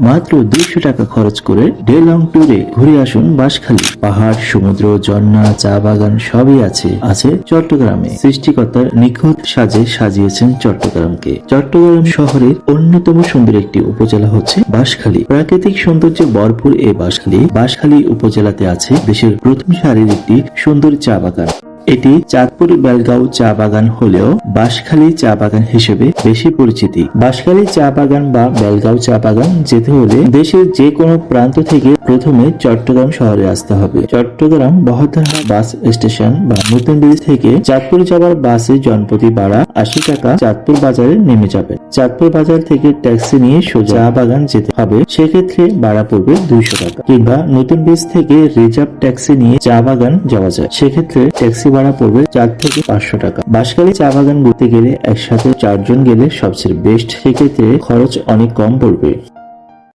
মাত্র দুইশো টাকা খরচ করে ডে লং ট্যুরে ঘুরে আসুন বাঁশখালী। পাহাড়, সমুদ্র, ঝর্ণা, চা বাগান সবই আছে। আছে চট্টগ্রামে। সৃষ্টিকর্তার নিখুঁত সাজে সাজিয়েছেন চট্টগ্রামকে। চট্টগ্রাম শহরের অন্যতম সুন্দর একটি উপজেলা হচ্ছে বাঁশখালী। প্রাকৃতিক সৌন্দর্যে ভরপুর এই বাঁশখালী। বাঁশখালী উপজেলাতে আছে দেশের প্রথম সারির একটি সুন্দর চা বাগান। এটি চাঁদপুর বেলগাঁও চা বাগান হলেও বাঁশখালী চা বাগান হিসেবে বেশি পরিচিতি। বাঁশখালী চা বাগান বা বেলগাঁও চা বাগান যেতে হলে দেশের যে কোনো প্রান্ত থেকে প্রথমে চট্টগ্রাম শহরে আসতে হবে। চট্টগ্রাম বহদ্দারহাট বাস স্টেশন বা নতুন ব্রিজ থেকে চাঁদপুর যাওয়ার বাসে জনপ্রতি ভাড়া আশি টাকা চাঁদপুর বাজারে নেমে যাবে। চাঁদপুর বাজার থেকে ট্যাক্সি নিয়ে সোজা চা বাগান যেতে হবে, সেক্ষেত্রে ভাড়া পড়বে দুইশো টাকা। কিংবা নতুন ব্রিজ থেকে রিজার্ভ ট্যাক্সি নিয়ে চা বাগান যাওয়া যায়, সেক্ষেত্রে ট্যাক্সি ভাড়া পড়বে চার থেকে পাঁচশো টাকা। বাঁশখালী চা বাগান ঘুরতে গেলে একসাথে চারজন গেলে সবচেয়ে বেস্ট সেক্ষেত্রে খরচ অনেক কম পড়বে।